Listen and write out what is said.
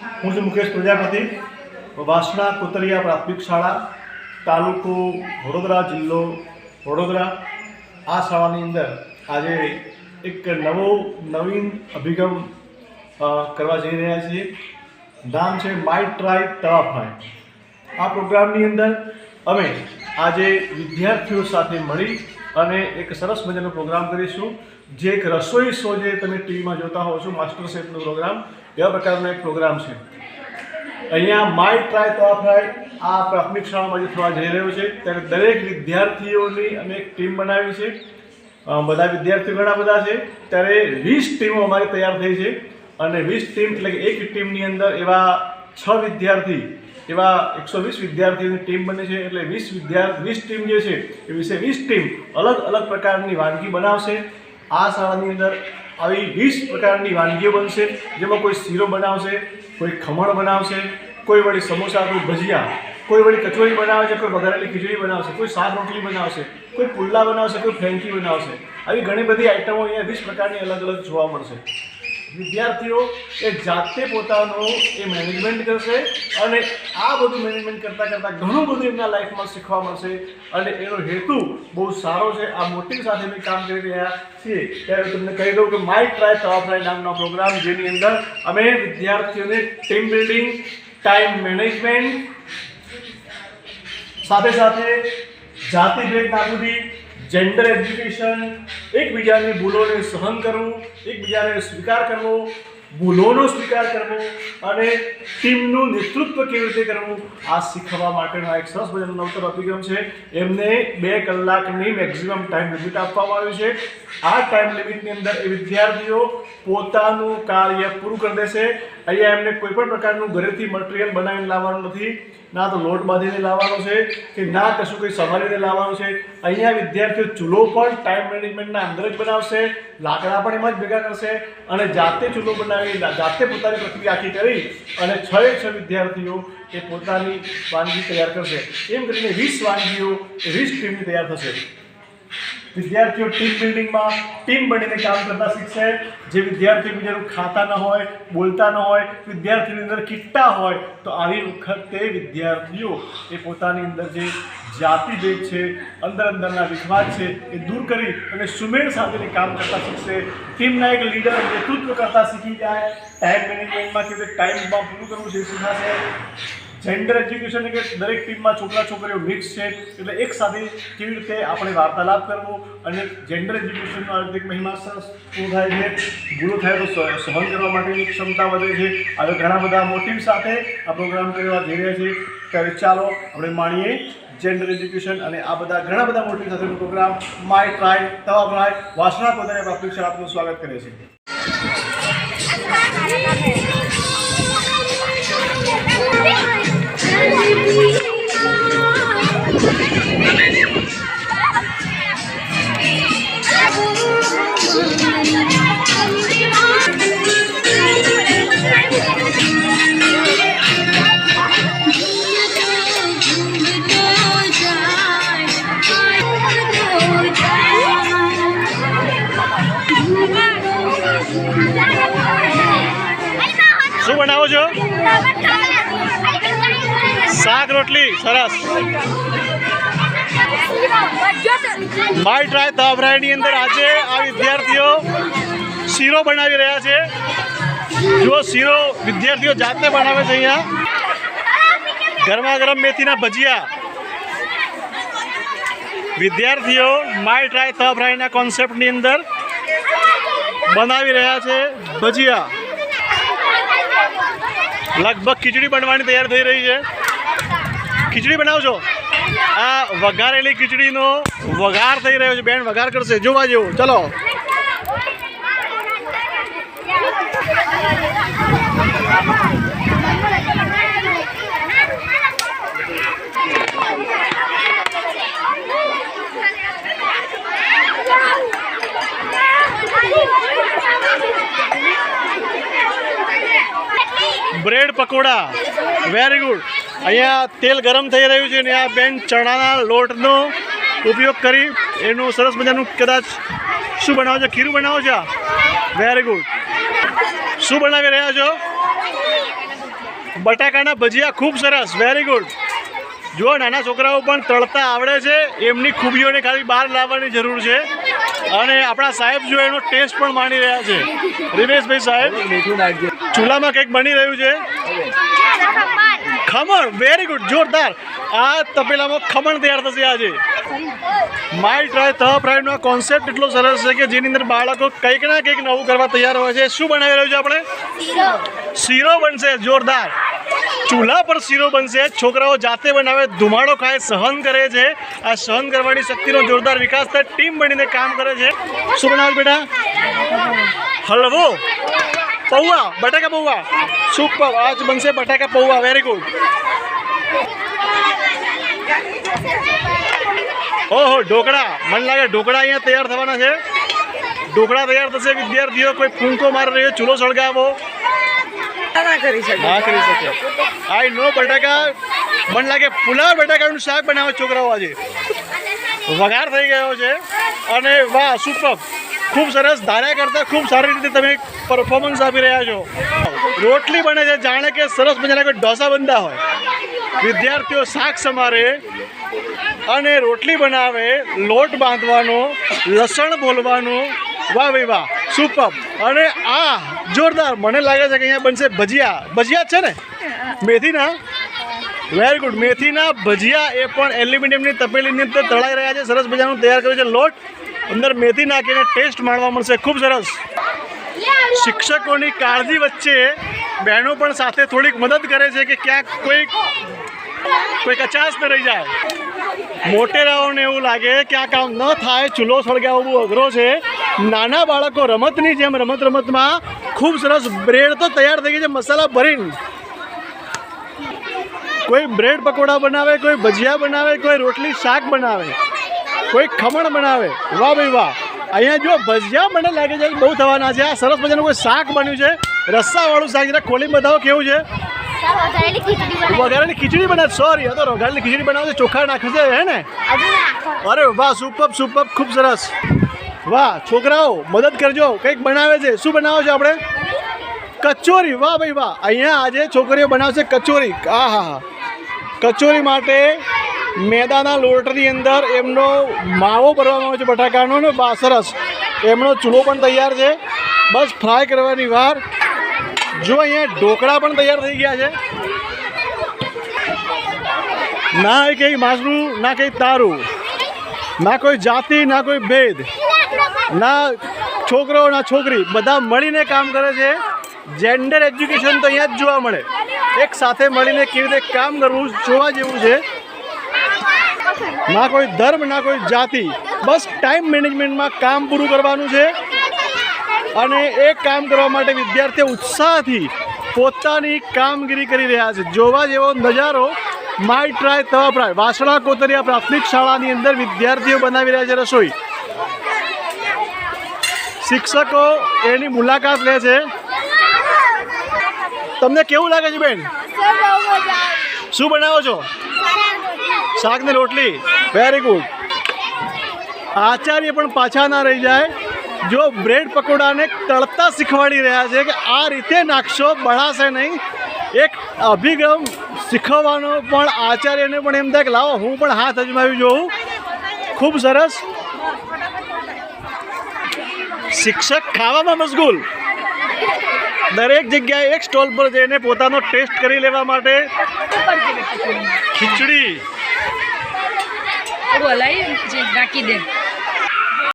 હું છું મુકેશ પ્રજાપતિ. વાસણા કોતરિયા પ્રાથમિક શાળા, તાલુકો વડોદરા, જિલ્લો વડોદરા. આ શાળાની અંદર આજે એક નવો નવીન અભિગમ કરવા જઈ રહ્યા છીએ. નામ છે માય ટ્રાય તવા ફ્રાય આ પ્રોગ્રામની અંદર અમે આજે વિદ્યાર્થીઓ સાથે મળી અને એક સરસ મજાનો પ્રોગ્રામ કરીશું. જે એક રસોઈ શો જે તમે ટીવીમાં જોતા હો છો, માસ્ટર શેફનો પ્રોગ્રામ એવા પ્રકારનો એક પ્રોગ્રામ છે. અહીંયા માય ટ્રાય તવા ફ્રાય આ પ્રાથમિક શાળામાં જે થવા જઈ રહ્યો છે, ત્યારે દરેક વિદ્યાર્થીઓની અમે એક ટીમ બનાવી છે. બધા વિદ્યાર્થીઓ ઘણા બધા છે, ત્યારે વીસ ટીમો અમારી તૈયાર થઈ છે. અને વીસ ટીમ એટલે કે એક ટીમની અંદર એવા છ વિદ્યાર્થી, એવા એકસો વીસ વિદ્યાર્થીઓની ટીમ બને છે. એટલે વીસ વિદ્યાર્થી વીસ ટીમ જે છે, એ વિશે વીસ ટીમ અલગ અલગ પ્રકારની વાનગી બનાવશે. આ શાળાની અંદર આવી વીસ પ્રકારની વાનગીઓ બનશે, જેમાં કોઈ શીરો બનાવશે, કોઈ ખમણ બનાવશે, કોઈ વળી સમોસા, કોઈ ભજીયા, કોઈ વળી કચોરી બનાવે છે કોઈ વઘારેલી ખીચડી બનાવશે, કોઈ શાક રોટલી બનાવશે, કોઈ પુલ્લા બનાવશે, કોઈ ફ્રેન્કી બનાવશે. આવી ઘણી બધી આઈટમો અહીંયા વીસ પ્રકારની અલગ અલગ જોવા મળશે. વિદ્યાર્થીઓ એ જાતે પોતાનું એ મેનેજમેન્ટ કરશે અને આ બધું મેનેજમેન્ટ કરતાં કરતાં ઘણું બધું એમના લાઈફમાં શીખવા મળશે. અને એનો હેતુ બહુ સારો છે. આ મોટી સાથે અમે કામ કરી રહ્યા છીએ. ત્યારે તમને કહી દઉં કે માય ટ્રાય તવા ફ્રાય નામનો પ્રોગ્રામ જેની અંદર અમે વિદ્યાર્થીઓને ટીમ બિલ્ડિંગ ટાઈમ મેનેજમેન્ટ સાથે સાથે જાતિભેદ નાબૂદી જેન્ડર એજ્યુકેશન એકબીજાની ભૂલોને સહન કરવું એકબીજાને સ્વીકાર કરવો, ભૂલોનો સ્વીકાર કરવો અને ટીમનું નેતૃત્વ કેવી રીતે કરવું, આ શીખવા માટેનો એક સરસ મજાનો નવતર અભિગમ છે. એમને બે કલાકની મેક્સિમમ ટાઈમ લિમિટ આપવામાં આવી છે. આ ટાઈમ લિમિટની અંદર એ વિદ્યાર્થીઓ પોતાનું કાર્ય પૂરું કરી દેશે. અહીંયા એમને કોઈ પણ પ્રકારનું ઘરેથી મટીરિયલ બનાવીને લાવવાનું નથી. ના તો લોટ બાંધીને લાવવાનો છે કે ના કશું કંઈ સંભાળીને લાવવાનું છે. અહીંયા વિદ્યાર્થીઓ ચૂલો પણ ટાઈમ મેનેજમેન્ટના અંદર જ બનાવશે, લાકડા પણ એમાં જ ભેગા કરશે અને જાતે ચૂલો બનાવી, જાતે પોતાની પ્રક્રિયા આખી કરી અને છ છ વિદ્યાર્થીઓ એ પોતાની વાનગી તૈયાર કરશે. એમ કરીને વીસ વાનગીઓ, વીસ ટીમની તૈયાર થશે. વિદ્યાર્થીઓ ટીમ બિલ્ડિંગમાં ટીમ બનીને કામ કરતા શીખશે. જે વિદ્યાર્થીઓ બીજાનું ખાતા ન હોય, બોલતા ન હોય, વિદ્યાર્થીની અંદર કિટ્ટા હોય, તો આવી વખતે વિદ્યાર્થીઓ એ પોતાની અંદર જે જાતિભેદ છે, અંદર અંદરના વિખવાદ છે, એ દૂર કરી અને સુમેળ સાથેને કામ કરતા શીખશે. ટીમના એક લીડર નેતૃત્વ કરતા શીખી જાય. ટાઈમ મેનેજમેન્ટમાં કે ટાઈમમાં પૂરું કરવું એ શીખાશે જેન્ડર એજ્યુકેશન કે દરેક ટીમમાં છોકરા છોકરીઓ મિક્સ છે. એટલે એક સાથે કેવી રીતે આપણે વાર્તાલાપ કરવો અને જેન્ડર એજ્યુકેશનનો આર્થિક મહિમા પૂરું થાય છે. ભૂલો થાય તો સહન કરવા માટેની ક્ષમતા વધે છે. હવે ઘણા બધા મોટિવ સાથે આ પ્રોગ્રામ કરવા જઈ રહ્યા છીએ ત્યારે ચાલો આપણે માણીએ જેન્ડર એજ્યુકેશન અને આ બધા ઘણા બધા મોટિવ સાથેનો program my try tawa try Vasna પોતાની પ્રાથમિક શાળા આપનું સ્વાગત કરે છે. શું બનાવો છો? શાક રોટલી સરસ. માય ટ્રાય તવરાયની અંદર આજે આ વિદ્યાર્થીઓ શીરો બનાવી રહ્યા છે. જો શીરો વિદ્યાર્થીઓ જાતે બનાવે છે અહીંયા. ગરમા ગરમ મેથીના ભજીયા. વિદ્યાર્થીઓ માય ટ્રાય તવરાયના કોન્સેપ્ટની અંદર બનાવી રહ્યા છે ભજીયા. લગભગ ખીચડી બનવાની તૈયાર થઈ રહી છે. ખીચડી બનાવજો. આ વઘારેલી ખીચડીનો વઘાર થઈ રહ્યો છે. બેન, વઘાર કરશે. જોવા જેવું. ચલો. બ્રેડ પકોડા. Very good. અહીંયા તેલ ગરમ થઈ રહ્યું છે અને આ બેન ચણાના લોટનો ઉપયોગ કરી એનું સરસ મજાનું કદાચ શું બનાવો છો? ખીરું બનાવો છો? વેરી ગુડ શું બનાવી રહ્યા છો? બટાકાના ભજીયા ખૂબ સરસ. વેરી ગુડ જુઓ નાના છોકરાઓ પણ તળતા આવડે છે. એમની ખૂબીઓને ખાલી બહાર લાવવાની જરૂર છે. અને આપણા સાહેબ જો એનો ટેસ્ટ પણ માણી રહ્યા છે. રિમેશભાઈ સાહેબ ચૂલામાં કંઈક બની રહ્યું છે? ખમણ વેરી ગુડ જોરદાર. આ તપેલામાં ખમણ તૈયાર થશે આજે. માય ટ્રાય તવા ફ્રાઈડનો કોન્સેપ્ટ એટલો સરસ છે કે જેની અંદર બાળકો કંઈક ના કંઈક નવું કરવા તૈયાર હોય છે. શું બનાવી રહ્યું છે આપણે? શીરો. બનશે જોરદાર. ચૂલા પર શીરો બનશે. છોકરાઓ જાતે બનાવે ધુમાડો ખાય સહન કરે છે. આ સહન કરવાની શક્તિનો જોરદાર વિકાસ થાય. ટીમ બનીને કામ કરે છે. શું બનાવે બેટા? હલવો. પૌવા બટાકા પૌવા. સુપર આજ બનશે બટાકા પૌવા વેરી ગુડ ઓહો ઢોકળા. મને લાગે ઢોકળા અહીંયા તૈયાર થવાના છે. ઢોકળા તૈયાર થશે વિદ્યાર્થીઓ કોઈ ફૂંકો મારી રહ્યો ચૂલો સળગાવો. ના કરી શકે. ના કરી શકે. આઈ નો બટાકા. મને લાગે પુલાવ બટાકાનું શાક બનાવે છોકરાઓ આજે. વઘાર થઈ ગયો છે. અને વાહ સુપર ખૂબ સરસ ધાર્યા કરતાં ખૂબ સારી રીતે તમે પરફોર્મન્સ આપી રહ્યા છો. રોટલી બને છે, જાણે કે સરસ મજાના કોઈ ઢોસા બનતા હોય. વિદ્યાર્થીઓ શાક સમારે અને રોટલી બનાવે, લોટ બાંધવાનો, લસણ બોલવાનું. વાહ ભાઈ વાહ સુપર અને આ જોરદાર મને લાગે છે કે અહીંયા બનશે ભજીયા. ભજીયા છે ને? મેથીના? વેરી ગુડ મેથીના ભજીયા એ પણ એલ્યુમિનિયમની તપેલીની અંદર તળાઈ રહ્યા છે. સરસ મજાનું તૈયાર કર્યું છે લોટ. અંદર મેથી નાખીને ટેસ્ટ માણવા મળશે. ખૂબ સરસ. શિક્ષકોની કાળજી વચ્ચે બહેનો પણ સાથે થોડીક મદદ કરે છે કે ક્યાંક કોઈ કોઈ કચાસ ન રહી જાય. મોટેરાઓને એવું લાગે કે આ કામ ન થાય. ચૂલો સળગાવવો બહુ અઘરો છે. નાના બાળકો રમતની જેમ રમત રમતમાં ખૂબ સરસ બ્રેડ તો તૈયાર થઈ ગઈ છે, મસાલા ભરીને. કોઈ બ્રેડ પકોડા બનાવે, કોઈ ભજીયા બનાવે, કોઈ રોટલી શાક બનાવે. કોઈ ખમણ બનાવે? વાહ ભાઈ વાહ. અહીંયા જો ભજીયા મને લાગે છે બહુ થવાના છે. આ સરસ મજાનું કોઈ શાક બન્યું છે? રસ્સાવાળું શાક જરા ખોલી બતાવો કેવું છે? વઘારેલી ખીચડી બનાવે. સોરી તો વઘારેલી ખીચડી બનાવે છે ચોખા નાખે છે હે ને? અરે વાહ સુપર સુપર ખૂબ સરસ. વાહ છોકરાઓ મદદ કરજો. કંઈક બનાવે છે. શું બનાવો છો આપણે? કચોરી. વાહ ભાઈ વાહ. અહીંયા આજે છોકરીઓ બનાવશે કચોરી. આ હા હા કચોરી માટે મેદાના લોટની અંદર એમનો માવો ભરવામાં આવે છે, બટાકાનો ને બાસરસ. એમનો ચૂલો પણ તૈયાર છે. બસ ફ્રાય કરવાની વાર. જો અહીંયા ઢોકળા પણ તૈયાર થઈ ગયા છે. ના એ કંઈ માસનું, ના કંઈ તારું. ના કોઈ જાતિ, ના કોઈ ભેદ. ના છોકરો, ના છોકરી. બધા મળીને કામ કરે છે. જેન્ડર એજ્યુકેશન તો અહીંયા જ જોવા મળે. એક સાથે મળીને કેવી રીતે કામ કરવું, જોવા જેવું છે. ના કોઈ ધર્મ ના કોઈ જાતિ. બસ ટાઈમ મેનેજમેન્ટમાં કામ પૂરું કરવાનું છે. અને એ કામ કરવા માટે વિદ્યાર્થીઓ ઉત્સાહથી પોતાની કામગીરી કરી રહ્યા છે. જોવા જેવો નજારો માય ટ્રાય તવા પ્રાય. વાસણા કોતરિયા પ્રાથમિક શાળાની અંદર વિદ્યાર્થીઓ બનાવી રહ્યા છે રસોઈ. શિક્ષકો એની મુલાકાત લે છે. તમને કેવું લાગે છે બેન? શું બનાવો છો? શાક ને રોટલી. વેરી ગુડ આચાર્ય પણ પાછા ના રહી જાય. જો બ્રેડ પકોડાને તળતા શીખવાડી રહ્યા છે કે આ રીતે નાખશો બળાશે નહીં. એક અભિગમ શીખવવાનો પણ આચાર્યને પણ એમ થાય કે લાવો, હું પણ હાથ અજમાવી જોઉં. ખૂબ સરસ. શિક્ષક ખાવામાં મશગુલ. દરેક જગ્યાએ એક સ્ટોલ પર જઈને પોતાનો ટેસ્ટ કરી લેવા માટે ખીચડી. બોલાય જે નાખી દે.